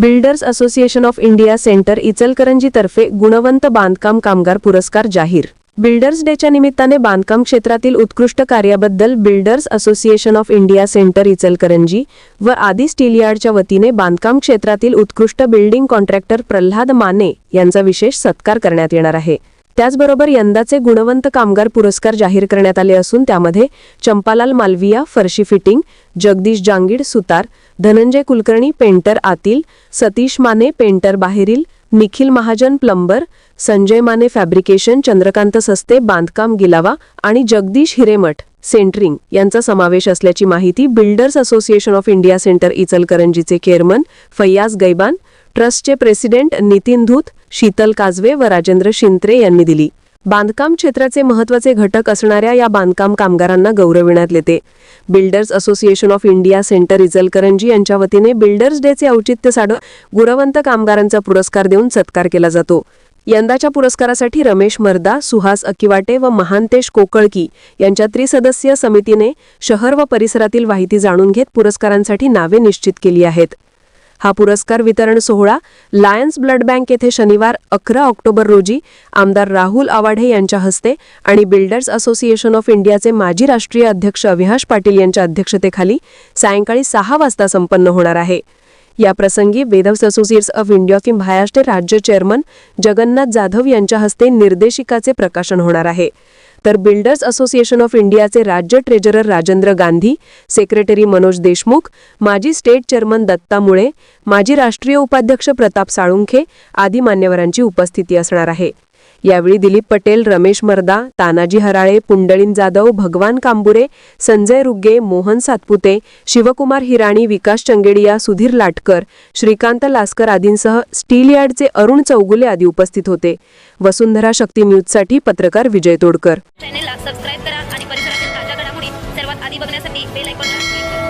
Builders association of India centre इचलकरंजीतर्फे गुणवंत बांधकाम कामगार पुरस्कार जाहीर. बिल्डर्स डेच्या निमित्ताने बांधकाम क्षेत्रातील उत्कृष्ट कार्याबद्दल builders association of India centre Ichalkaranji व आदी स्टीलयार्डच्या वतीने बांधकाम क्षेत्रातील उत्कृष्ट बिल्डिंग कॉन्ट्रॅक्टर प्रल्हाद माने यांचा विशेष सत्कार करण्यात येणार आहे. त्याचबरोबर यंदाचे गुणवंत कामगार पुरस्कार जाहीर करण्यात आले असून त्यामध्ये चंपालाल मालविया फरशी फिटिंग जगदीश जांगीड सुतार धनंजय कुलकर्णी पेंटर आतील सतीश माने पेंटर बाहेरील निखिल महाजन प्लंबर संजय माने फॅब्रिकेशन चंद्रकांत सस्ते बांधकाम गिलावा आणि जगदीश हिरेमठ सेंटरिंग यांचा समावेश असल्याची माहिती builders association of India centre इचलकरंजीचे chairman Faiyaz Gaiban ट्रस्टचे प्रेसिडेंट नितीन धूत शीतल काजवे व राजेंद्र शिंत्रे यांनी दिली. बांधकाम क्षेत्राचे महत्त्वाचे घटक असणाऱ्या या बांधकाम कामगारांना गौरविण्यात येते. Builders association of India centre Ichalkaranji यांच्या वतीने बिल्डर्स डेचे औचित्य साधून गुणवंत कामगारांचा पुरस्कार देऊन सत्कार केला जातो. यंदाच्या पुरस्कारासाठी रमेश मर्दा सुहास अकिवाटे व महांतेश कोकळकी यांच्या त्रिसदस्यीय समितीने शहर व परिसरातील माहिती जाणून घेत पुरस्कारांसाठी नावे निश्चित केली आहेत. हा पुरस्कार वितरण सोहळा लायन्स ब्लड बँक येथे शनिवार अकरा ऑक्टोबर रोजी आमदार राहुल आवाढे यांच्या हस्ते आणि बिल्डर्स असोसिएशन ऑफ इंडियाचे माजी राष्ट्रीय अध्यक्ष अविहाश पाटील यांच्या अध्यक्षतेखाली सायंकाळी सहा वाजता संपन्न होणार आहे. याप्रसंगी वेदव्स असोसिएट्स ऑफ इंडिया की महाराष्ट्र राज्य चेअरमन जगन्नाथ जाधव यांच्या हस्ते निर्देशिकाचे प्रकाशन होणार आहे. तर बिल्डर्स असोसिएशन ऑफ इंडियाचे राज्य ट्रेजरर राजेंद्र गांधी सेक्रेटरी मनोज देशमुख माजी स्टेट चेअरमन दत्ता मुळे माजी राष्ट्रीय उपाध्यक्ष प्रताप साळुंखे आदी मान्यवरांची उपस्थिती असणार आहे. यावेळी दिलीप पटेल रमेश मर्दा तानाजी हराळे पुंडळीन जाधव भगवान कांबुरे संजय रुग्गे मोहन सातपुते शिवकुमार हिराणी विकास चंगेडिया सुधीर लाटकर श्रीकांत लास्कर आदींसह स्टील यार्डचे अरुण चौगुले आदी उपस्थित होते. वसुंधरा शक्ती न्यूजसाठी पत्रकार विजय तोडकर. चॅनेलला सबस्क्राईब करा आणि परिसरातील ताज्या घडामोडी सर्वात आधी बघण्यासाठी बेल आयकॉनला क्लिक